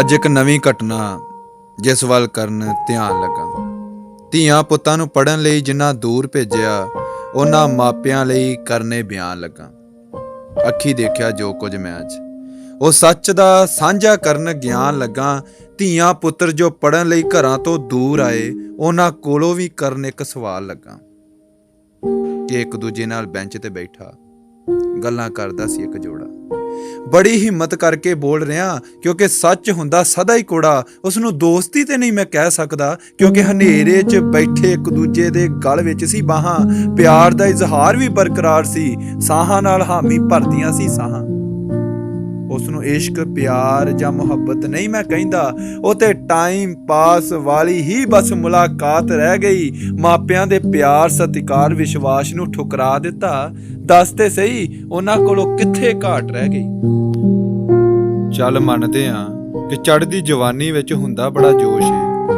ਅੱਜ ਇੱਕ ਨਵੀਂ ਘਟਨਾ ਜਿਸ ਵੱਲ ਕਰਨ ਧਿਆਨ ਲੱਗਾ। ਧੀਆਂ ਪੁੱਤਾਂ ਨੂੰ ਪੜਨ ਲਈ ਜਿੰਨਾ ਦੂਰ ਭੇਜਿਆ, ਉਹਨਾਂ ਮਾਪਿਆਂ ਲਈ ਕਰਨੇ ਬਿਆਨ ਲੱਗਾ। ਅੱਖੀ ਦੇਖਿਆ ਜੋ ਕੁਝ ਮੈਂ ਅੱਜ। ਉਹ ਸੱਚ ਦਾ ਸਾਂਝਾ ਕਰਨ ਗਿਆਨ ਲੱਗਾ। ਧੀਆਂ ਪੁੱਤਰ ਜੋ ਪੜਨ ਲਈ ਘਰਾਂ ਤੋਂ ਦੂਰ ਆਏ, ਉਹਨਾਂ ਕੋਲੋਂ ਵੀ ਕਰਨ ਇੱਕ ਸਵਾਲ ਲੱਗਾ। ਕਿ ਇੱਕ ਦੂਜੇ ਨਾਲ ਬੈਂਚ ਤੇ ਬੈਠਾ, ਗੱਲਾਂ ਕਰਦਾ ਸੀ ਇੱਕ ਜੋੜਾ। ਬੜੀ ਹਿੰਮਤ ਕਰਕੇ ਬੋਲ ਰਿਹਾ, ਕਿਉਂਕਿ ਸੱਚ ਹੁੰਦਾ ਸਦਾ ਹੀ ਕੋੜਾ। ਉਸ ਨੂੰ ਦੋਸਤੀ ਤੇ ਨਹੀਂ ਮੈਂ ਕਹਿ ਸਕਦਾ, ਕਿਉਂਕਿ ਹਨੇਰੇ 'ਚ ਬੈਠੇ ਇੱਕ ਦੂਜੇ ਦੇ ਗਲ ਵਿੱਚ ਸੀ ਬਾਹਾਂ। ਪਿਆਰ ਦਾ ਇਜ਼ਹਾਰ ਵੀ ਬਰਕਰਾਰ ਸੀ, ਸਾਹਾਂ ਨਾਲ ਹਾਮੀ ਭਰਦੀਆਂ ਸੀ ਸਾਹਾਂ। ਉਸ ਨੂੰ ਇਸ਼ਕ, ਪਿਆਰ ਜਾਂ ਮੁਹੱਬਤ ਨਹੀਂ ਮੈਂ ਕਹਿੰਦਾ। ਉਹ ਤੇ ਟਾਈਮ ਪਾਸ ਵਾਲੀ ਹੀ ਬਸ ਮੁਲਾਕਾਤ ਰਹਿ ਗਈ। ਮਾਪਿਆਂ ਦੇ ਪਿਆਰ, ਸਤਿਕਾਰ, ਵਿਸ਼ਵਾਸ ਨੂੰ ਠੁਕਰਾ ਦਿੱਤਾ। ਦੱਸ ਤੇ ਸਹੀ, ਉਹਨਾਂ ਕੋਲੋਂ ਕਿੱਥੇ ਘਾਟ ਰਹਿ ਗਈ? ਚੱਲ ਮੰਨਦੇ ਆ ਕਿ ਚੜ੍ਹਦੀ ਜਵਾਨੀ ਵਿੱਚ ਹੁੰਦਾ ਬੜਾ ਜੋਸ਼ ਏ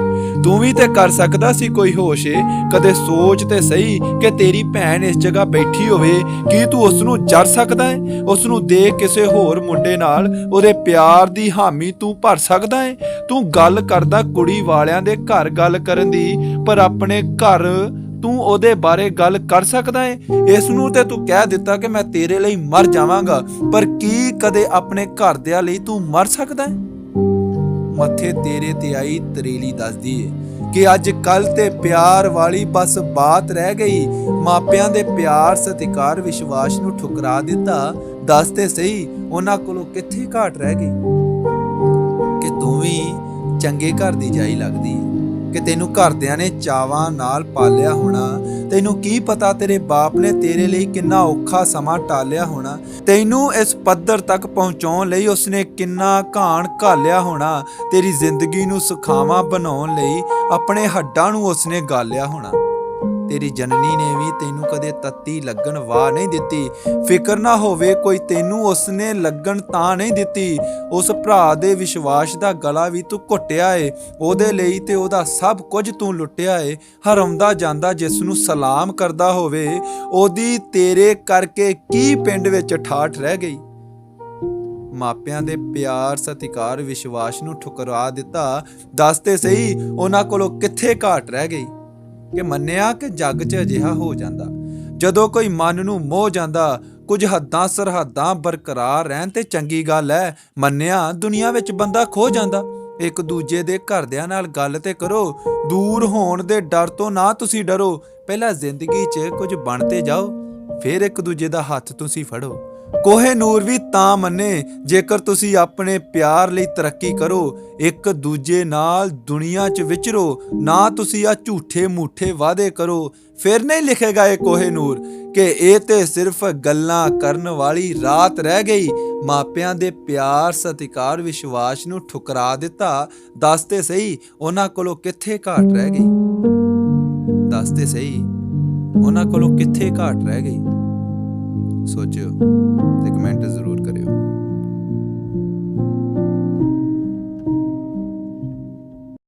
ਤੂੰ ਵੀ ਤੇ ਕਰ ਸਕਦਾ ਸੀ ਕੋਈ ਹੋਸ਼ ਏ। ਕਦੇ ਸੋਚ ਤੇ ਸਹੀ ਕਿ ਤੇਰੀ ਭੈਣ ਇਸ ਜਗ੍ਹਾ ਬੈਠੀ ਹੋਵੇ, ਕੀ ਤੂੰ ਉਸ ਨੂੰ ਜਰ ਸਕਦਾ ਹੈ ਉਸ ਨੂੰ ਦੇਖ ਕਿਸੇ ਹੋਰ ਮੁੰਡੇ ਨਾਲ ਉਹਦੇ ਪਿਆਰ ਦੀ ਹਾਮੀ ਤੂੰ ਭਰ ਸਕਦਾ ਹੈ ਤੂੰ ਗੱਲ ਕਰਦਾ ਕੁੜੀ ਵਾਲਿਆਂ ਦੇ ਘਰ ਗੱਲ ਕਰਨ ਦੀ, ਪਰ ਆਪਣੇ ਘਰ ਤੂੰ ਉਹਦੇ ਬਾਰੇ ਗੱਲ ਕਰ ਸਕਦਾ ਏ? ਇਸ ਨੂੰ ਤੇ ਤੂੰ ਕਹਿ ਦਿੱਤਾ ਕਿ ਮੈਂ ਤੇਰੇ ਲਈ ਮਰ ਜਾਵਾਂਗਾ, ਪਰ ਕੀ ਕਦੇ ਆਪਣੇ ਘਰਦਿਆਂ ਲਈ ਤੂੰ ਮਰ ਸਕਦਾ ਹੈ ਮੱਥੇ ਤੇਰੇ ਤੇ ਆਈ ਤਰੇਲੀ ਦੱਸਦੀ ਏ ਕਿ ਅੱਜ ਕੱਲ ਤੇ ਪਿਆਰ ਵਾਲੀ ਬਸ ਬਾਤ ਰਹਿ ਗਈ। ਮਾਪਿਆਂ ਦੇ ਪਿਆਰ ਸਤਿਕਾਰ ਵਿਸ਼ਵਾਸ ਨੂੰ ਠੁਕਰਾ ਦਿੱਤਾ। ਦੱਸ ਤੇ ਸਹੀ, ਉਹਨਾਂ ਕੋਲੋਂ ਕਿੱਥੇ ਘਾਟ ਰਹਿ ਗਈ? ਕਿ ਤੂੰ ਵੀ ਚੰਗੇ ਘਰ ਦੀ ਜਾਈ ਲੱਗਦੀ ਕਿ ਤੈਨੂੰ ਘਰਦਿਆਂ ਨੇ ਚਾਵਾਂ ਨਾਲ ਪਾਲਿਆ ਹੋਣਾ। ਤੈਨੂੰ ਕੀ ਪਤਾ ਤੇਰੇ ਬਾਪ ਨੇ ਤੇਰੇ ਲਈ ਕਿੰਨਾ ਔਖਾ ਸਮਾਂ ਟਾਲਿਆ ਹੋਣਾ? ਤੈਨੂੰ ਇਸ ਪੱਧਰ ਤੱਕ ਪਹੁੰਚਾਉਣ ਲਈ ਉਸਨੇ ਕਿੰਨਾ ਘਾਣ ਘਾਲਿਆ ਹੋਣਾ? ਤੇਰੀ ਜ਼ਿੰਦਗੀ ਨੂੰ ਸੁਖਾਵਾਂ ਬਣਾਉਣ ਲਈ ਆਪਣੇ ਹੱਡਾਂ ਨੂੰ ਉਸਨੇ ਗਾਲਿਆ ਹੋਣਾ। ਤੇਰੀ ਜਨਨੀ ਨੇ ਵੀ ਤੈਨੂੰ ਕਦੇ ਤੱਤੀ ਲੱਗਣ ਵਾਹ ਨਹੀਂ ਦਿੱਤੀ। ਫਿਕਰ ਨਾ ਹੋਵੇ ਕੋਈ ਤੈਨੂੰ, ਉਸਨੇ ਲੱਗਣ ਤਾਂ ਨਹੀਂ ਦਿੱਤੀ। ਉਸ ਭਰਾ ਦੇ ਵਿਸ਼ਵਾਸ ਦਾ ਗਲਾ ਵੀ ਤੂੰ ਘੁੱਟਿਆ ਏ। ਉਹਦੇ ਲਈ ਤੇ ਉਹਦਾ ਸਭ ਕੁਝ ਤੂੰ ਲੁੱਟਿਆ ਏ। ਹਰਮਦਾ ਜਾਂਦਾ ਜਿਸ ਨੂੰ ਸਲਾਮ ਕਰਦਾ ਹੋਵੇ, ਉਹਦੀ ਤੇਰੇ ਕਰਕੇ ਕੀ ਪਿੰਡ ਵਿੱਚ ਠਾਠ ਰਹਿ ਗਈ? ਮਾਪਿਆਂ ਦੇ ਪਿਆਰ ਸਤਿਕਾਰ ਵਿਸ਼ਵਾਸ ਨੂੰ ਠੁਕਰਾ ਦਿੱਤਾ। ਦੱਸ ਤੇ ਸਹੀ, ਉਹਨਾਂ ਕੋਲੋਂ ਕਿੱਥੇ ਘਾਟ ਰਹਿ ਗਈ? ਕਿ ਮੰਨਿਆ ਕਿ ਜੱਗ 'ਚ ਅਜਿਹਾ ਹੋ ਜਾਂਦਾ। ਜਦੋਂ ਕੋਈ ਮਨ ਨੂੰ ਮੋਹ ਜਾਂਦਾ, ਕੁਝ ਹੱਦਾਂ ਸਰਹੱਦਾਂ ਬਰਕਰਾਰ ਰਹਿਣ ਤੇ ਚੰਗੀ ਗੱਲ ਹੈ ਮੰਨਿਆ ਦੁਨੀਆ ਵਿੱਚ ਬੰਦਾ ਖੋ ਜਾਂਦਾ। ਇੱਕ ਦੂਜੇ ਦੇ ਘਰਦਿਆਂ ਨਾਲ ਗੱਲ ਤੇ ਕਰੋ। ਦੂਰ ਹੋਣ ਦੇ ਡਰ ਤੋਂ ਨਾ ਤੁਸੀਂ ਡਰੋ। ਪਹਿਲਾਂ ਜ਼ਿੰਦਗੀ 'ਚ ਕੁਝ ਬਣਤੇ ਜਾਓ, ਫਿਰ ਇੱਕ ਦੂਜੇ ਦਾ ਹੱਥ ਤੁਸੀਂ ਫੜੋ। ਕੋਹੇ ਨੂਰ ਵੀ ਤਾਂ ਮੰਨੇ, ਜੇਕਰ ਤੁਸੀਂ ਆਪਣੇ ਪਿਆਰ ਲਈ ਤਰੱਕੀ ਕਰੋ, ਇੱਕ ਦੂਜੇ ਨਾਲ ਦੁਨੀਆ 'ਚ ਵਿਚਰੋ, ਨਾ ਤੁਸੀਂ ਆ ਝੂਠੇ ਮੂਠੇ ਵਾਅਦੇ ਕਰੋ। ਫਿਰ ਨਹੀਂ ਲਿਖੇਗਾ ਇਹ ਕੋਹੇ ਨੂਰ ਕਿ ਇਹ ਤੇ ਸਿਰਫ ਗੱਲਾਂ ਕਰਨ ਵਾਲੀ ਰਾਤ ਰਹਿ ਗਈ। ਮਾਪਿਆਂ ਦੇ ਪਿਆਰ, ਸਤਿਕਾਰ, ਵਿਸ਼ਵਾਸ ਨੂੰ ਠੁਕਰਾ ਦਿੱਤਾ। ਦੱਸ ਤੇ ਸਹੀ, ਉਹਨਾਂ ਕੋਲੋਂ ਕਿੱਥੇ ਘਾਟ ਰਹਿ ਗਈ? ਦੱਸ ਤੇ ਸਹੀ, ਉਹਨਾਂ ਕੋਲੋਂ ਕਿੱਥੇ ਘਾਟ ਰਹਿ ਗਈ? So chill.